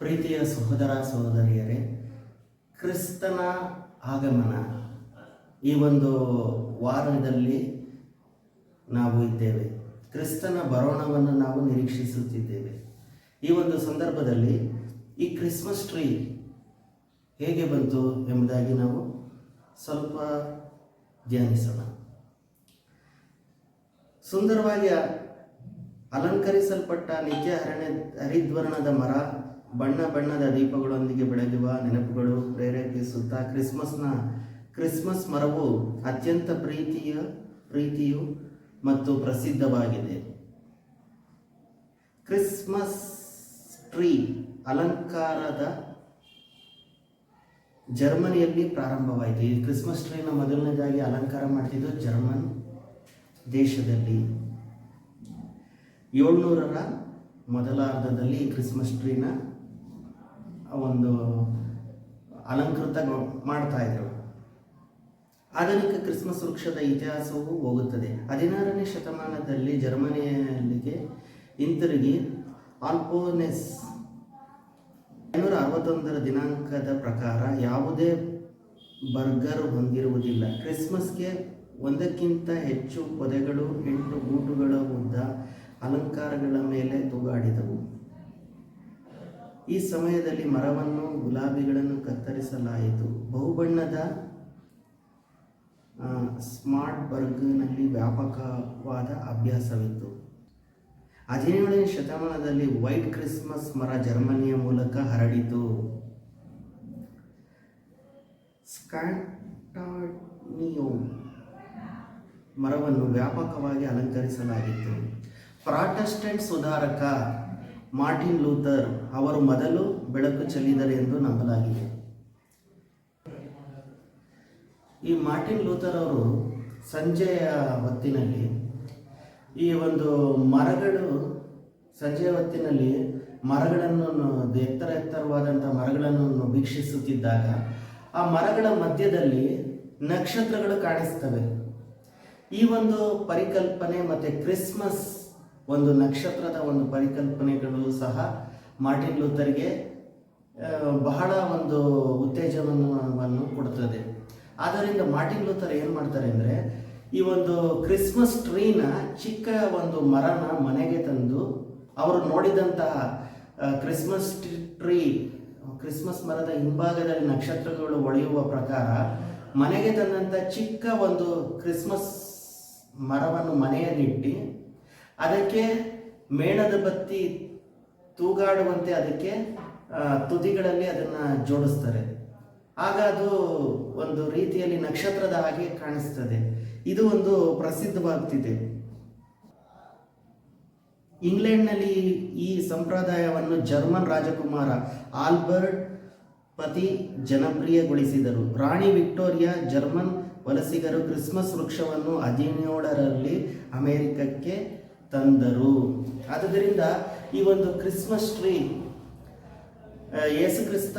ಪ್ರೀತಿಯ ಸಹೋದರ ಸಹೋದರಿಯರೇ, ಕ್ರಿಸ್ತನ ಆಗಮನ ಈ ಒಂದು ವಾರದಲ್ಲಿ ನಾವು ಇದ್ದೇವೆ. ಕ್ರಿಸ್ತನ ಬರೋಣವನ್ನು ನಾವು ನಿರೀಕ್ಷಿಸುತ್ತಿದ್ದೇವೆ. ಈ ಒಂದು ಸಂದರ್ಭದಲ್ಲಿ ಈ ಕ್ರಿಸ್ಮಸ್ ಟ್ರೀ ಹೇಗೆ ಬಂತು ಎಂಬುದಾಗಿ ನಾವು ಸ್ವಲ್ಪ ಧ್ಯಾನಿಸೋಣ. ಸುಂದರವಾಗಿ ಅಲಂಕರಿಸಲ್ಪಟ್ಟ ನಿತ್ಯ ಹರಣ, ಹರಿದ್ವರ್ಣದ ಮರ ಬಣ್ಣ ಬಣ್ಣದ ದೀಪಗಳೊಂದಿಗೆ ಬೆಳಗುವ ನೆನಪುಗಳು ಪ್ರೇರೇಪಿಸುತ್ತಾ ಕ್ರಿಸ್ಮಸ್ನ, ಕ್ರಿಸ್ಮಸ್ ಮರವು ಅತ್ಯಂತ ಪ್ರೀತಿಯ, ಪ್ರೀತಿಯು ಮತ್ತು ಪ್ರಸಿದ್ಧವಾಗಿದೆ. ಕ್ರಿಸ್ಮಸ್ ಟ್ರೀ ಅಲಂಕಾರದ ಜರ್ಮನಿಯಲ್ಲಿ ಪ್ರಾರಂಭವಾಯಿತು. ಈ ಕ್ರಿಸ್ಮಸ್ ಟ್ರೀನ ಮೊದಲನೇದಾಗಿ ಅಲಂಕಾರ ಮಾಡ್ತಿದ್ದು ಜರ್ಮನ್ ದೇಶದಲ್ಲಿ. ಏಳ್ನೂರರ ಮೊದಲಾರ್ಧದಲ್ಲಿ ಕ್ರಿಸ್ಮಸ್ ಟ್ರೀನ ಒಂದು ಅಲಂಕೃತ ಮಾಡ್ತಾ ಇದ್ರು. ಆಧುನಿಕ ಕ್ರಿಸ್ಮಸ್ ವೃಕ್ಷದ ಇತಿಹಾಸವು ಹೋಗುತ್ತದೆ. ಹದಿನಾರನೇ ಶತಮಾನದಲ್ಲಿ ಜರ್ಮನಿಯಲ್ಲಿಗೆ ಹಿಂತಿರುಗಿ ಆಲ್ಪೋನೆಸ್ ಐನೂರ ಅರವತ್ತೊಂದರ ದಿನಾಂಕದ ಪ್ರಕಾರ ಯಾವುದೇ ಬರ್ಗರ್ ಹೊಂದಿರುವುದಿಲ್ಲ. ಕ್ರಿಸ್ಮಸ್ಗೆ ಒಂದಕ್ಕಿಂತ ಹೆಚ್ಚು ಪೊದೆಗಳು, ಎಂಟು ಗೂಟುಗಳ ಉದ್ದ ಅಲಂಕಾರಗಳ ಮೇಲೆ ತೂಗಾಡಿದವು. ಈ ಸಮಯದಲ್ಲಿ ಮರವನ್ನು, ಗುಲಾಬಿಗಳನ್ನು ಕತ್ತರಿಸಲಾಯಿತು. ಬಹುಬಣ್ಣದ ಸ್ಮಾರ್ಟ್ ಬರ್ಗ್ನಲ್ಲಿ ವ್ಯಾಪಕವಾದ ಅಭ್ಯಾಸವಿತ್ತು. ಹದಿನೇಳನೇ ಶತಮಾನದಲ್ಲಿ ವೈಟ್ ಕ್ರಿಸ್ಮಸ್ ಮರ ಜರ್ಮನಿಯ ಮೂಲಕ ಹರಡಿತು. ಸ್ಕಾಟಾನಿಯೋ ಮರವನ್ನು ವ್ಯಾಪಕವಾಗಿ ಅಲಂಕರಿಸಲಾಗಿತ್ತು. ಪ್ರಾಟೆಸ್ಟೆಂಟ್ ಸುಧಾರಕ ಮಾರ್ಟಿನ್ ಲೂಥರ್ ಅವರು ಮೊದಲು ಬೆಳಕು ಚೆಲ್ಲಿದರು ಎಂದು ನಂಬಲಾಗಿದೆ. ಈ ಮಾರ್ಟಿನ್ ಲೂಥರ್ ಅವರು ಸಂಜೆಯ ಹೊತ್ತಿನಲ್ಲಿ ಈ ಒಂದು ಮರಗಳು, ಸಂಜೆಯ ಹೊತ್ತಿನಲ್ಲಿ ಮರಗಳನ್ನು ಎತ್ತರ ಎತ್ತರವಾದಂಥ ಮರಗಳನ್ನು ವೀಕ್ಷಿಸುತ್ತಿದ್ದಾಗ ಆ ಮರಗಳ ಮಧ್ಯದಲ್ಲಿ ನಕ್ಷತ್ರಗಳು ಕಾಣಿಸ್ತವೆ. ಈ ಒಂದು ಪರಿಕಲ್ಪನೆ ಮತ್ತು ಕ್ರಿಸ್ಮಸ್ ಒಂದು ನಕ್ಷತ್ರದ ಒಂದು ಪರಿಕಲ್ಪನೆಗಳು ಸಹ ಮಾರ್ಟಿನ್ ಲೂಥರ್ಗೆ ಬಹಳ ಒಂದು ಉತ್ತೇಜನವನ್ನು ಕೊಡುತ್ತದೆ ಆದ್ದರಿಂದ ಮಾರ್ಟಿನ್ ಲೂಥರ್ ಏನು ಮಾಡ್ತಾರೆ ಅಂದರೆ, ಈ ಒಂದು ಕ್ರಿಸ್ಮಸ್ ಟ್ರೀನ ಚಿಕ್ಕ ಒಂದು ಮರನ ಮನೆಗೆ ತಂದು, ಅವರು ನೋಡಿದಂತಹ ಕ್ರಿಸ್ಮಸ್ ಟ್ರೀ ಕ್ರಿಸ್ಮಸ್ ಮರದ ಹಿಂಭಾಗದಲ್ಲಿ ನಕ್ಷತ್ರಗಳು ಒಳೆಯುವ ಪ್ರಕಾರ, ಮನೆಗೆ ತಂದಂಥ ಚಿಕ್ಕ ಒಂದು ಕ್ರಿಸ್ಮಸ್ ಮರವನ್ನು ಮನೆಯಲ್ಲಿಟ್ಟು ಅದಕ್ಕೆ ಮೇಣದ ಬತ್ತಿ ತೂಗಾಡುವಂತೆ ಅದಕ್ಕೆ ತುದಿಗಳಲ್ಲಿ ಅದನ್ನು ಜೋಡಿಸ್ತಾರೆ. ಆಗ ಅದು ಒಂದು ರೀತಿಯಲ್ಲಿ ನಕ್ಷತ್ರದ ಹಾಗೆ ಕಾಣಿಸ್ತದೆ. ಇದು ಒಂದು ಪ್ರಸಿದ್ಧವಾಗ್ತಿದೆ. ಇಂಗ್ಲೆಂಡ್ನಲ್ಲಿ ಈ ಸಂಪ್ರದಾಯವನ್ನು ಜರ್ಮನ್ ರಾಜಕುಮಾರ ಆಲ್ಬರ್ಟ್ ಪತಿ ಜನಪ್ರಿಯಗೊಳಿಸಿದರು. ರಾಣಿ ವಿಕ್ಟೋರಿಯಾ ಜರ್ಮನ್ ವಲಸಿಗರು ಕ್ರಿಸ್ಮಸ್ ವೃಕ್ಷವನ್ನು ಹದಿನೇಳರಲ್ಲಿ ಅಮೆರಿಕಕ್ಕೆ ತಂದರು. ಆದುದರಿಂದ ಈ ಒಂದು ಕ್ರಿಸ್ಮಸ್ ಟ್ರೀ ಯೇಸು ಕ್ರಿಸ್ತ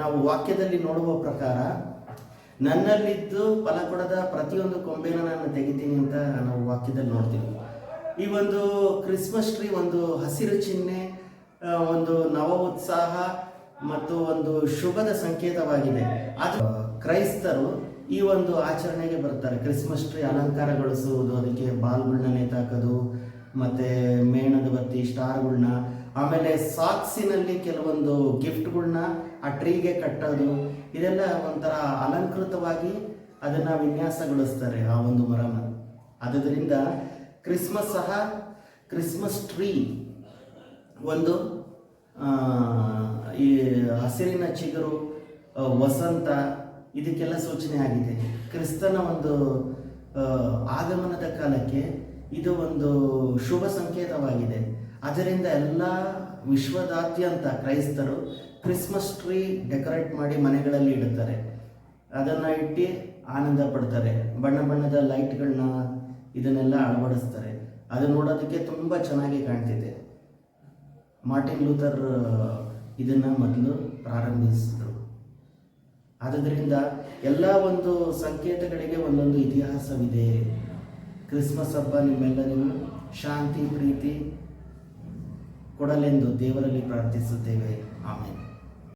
ನಾವು ವಾಕ್ಯದಲ್ಲಿ ನೋಡುವ ಪ್ರಕಾರ ನನ್ನಲ್ಲಿದ್ದು ಫಲ ಕೊಡದ ಪ್ರತಿಯೊಂದು ಕೊಂಬೆನ ನಾನು ತೆಗಿತೀನಿ ಅಂತ ನಾವು ವಾಕ್ಯದಲ್ಲಿ ನೋಡ್ತೀವಿ. ಈ ಒಂದು ಕ್ರಿಸ್ಮಸ್ ಟ್ರೀ ಒಂದು ಹಸಿರು ಚಿಹ್ನೆ ಒಂದು ನವ ಉತ್ಸಾಹ ಮತ್ತು ಒಂದು ಶುಭದ ಸಂಕೇತವಾಗಿದೆ. ಅದು ಕ್ರೈಸ್ತರು ಈ ಒಂದು ಆಚರಣೆಗೆ ಬರ್ತಾರೆ. ಕ್ರಿಸ್ಮಸ್ ಟ್ರೀ ಅಲಂಕಾರಗೊಳಿಸುವುದು, ಅದಕ್ಕೆ ಬಾಲ್ಗಳನ್ನ ನೇತಾಕೋದು ಮತ್ತು ಮೇಣದ ಬತ್ತಿ ಸ್ಟಾರ್ಗಳನ್ನ, ಆಮೇಲೆ ಸಾಕ್ಸಿನಲ್ಲಿ ಕೆಲವೊಂದು ಗಿಫ್ಟ್ಗಳನ್ನ ಆ ಟ್ರೀಗೆ ಕಟ್ಟೋದು, ಇದೆಲ್ಲ ಒಂಥರ ಅಲಂಕೃತವಾಗಿ ಅದನ್ನು ವಿನ್ಯಾಸಗೊಳಿಸ್ತಾರೆ ಆ ಒಂದು ಮರನ. ಆದ್ದರಿಂದ ಕ್ರಿಸ್ಮಸ್ ಸಹ ಕ್ರಿಸ್ಮಸ್ ಟ್ರೀ ಒಂದು ಈ ಹಸಿರಿನ ಚಿಗುರು ವಸಂತ, ಇದಕ್ಕೆಲ್ಲ ಸೂಚನೆ ಆಗಿದೆ. ಕ್ರಿಸ್ತನ ಒಂದು ಆಗಮನದ ಕಾಲಕ್ಕೆ ಇದು ಒಂದು ಶುಭ ಸಂಕೇತವಾಗಿದೆ. ಅದರಿಂದ ಎಲ್ಲ ವಿಶ್ವದಾದ್ಯಂತ ಕ್ರೈಸ್ತರು ಕ್ರಿಸ್ಮಸ್ ಟ್ರೀ ಡೆಕೋರೇಟ್ ಮಾಡಿ ಮನೆಗಳಲ್ಲಿ ಇಡುತ್ತಾರೆ. ಅದನ್ನು ಇಟ್ಟು ಆನಂದ ಪಡ್ತಾರೆ. ಬಣ್ಣ ಬಣ್ಣದ ಲೈಟ್ಗಳನ್ನ ಇದನ್ನೆಲ್ಲ ಅಳವಡಿಸ್ತಾರೆ. ಅದು ನೋಡೋದಕ್ಕೆ ತುಂಬ ಚೆನ್ನಾಗಿ ಕಾಣ್ತಿದೆ. ಮಾರ್ಟಿನ್ ಲೂಥರ್ ಇದನ್ನು ಮೊದಲು ಪ್ರಾರಂಭಿಸಿದರು. ಆದ್ದರಿಂದ ಎಲ್ಲ ಒಂದು ಸಂಕೇತಗಳಿಗೆ ಒಂದೊಂದು ಇತಿಹಾಸವಿದೆ. ಕ್ರಿಸ್ಮಸ್ ಹಬ್ಬ ನಿಮ್ಮೆಲ್ಲರಿಗೂ ಶಾಂತಿ ಪ್ರೀತಿ ಕೊಡಲೆಂದು ದೇವರಲ್ಲಿ ಪ್ರಾರ್ಥಿಸುತ್ತೇವೆ. ಆಮೇಲೆ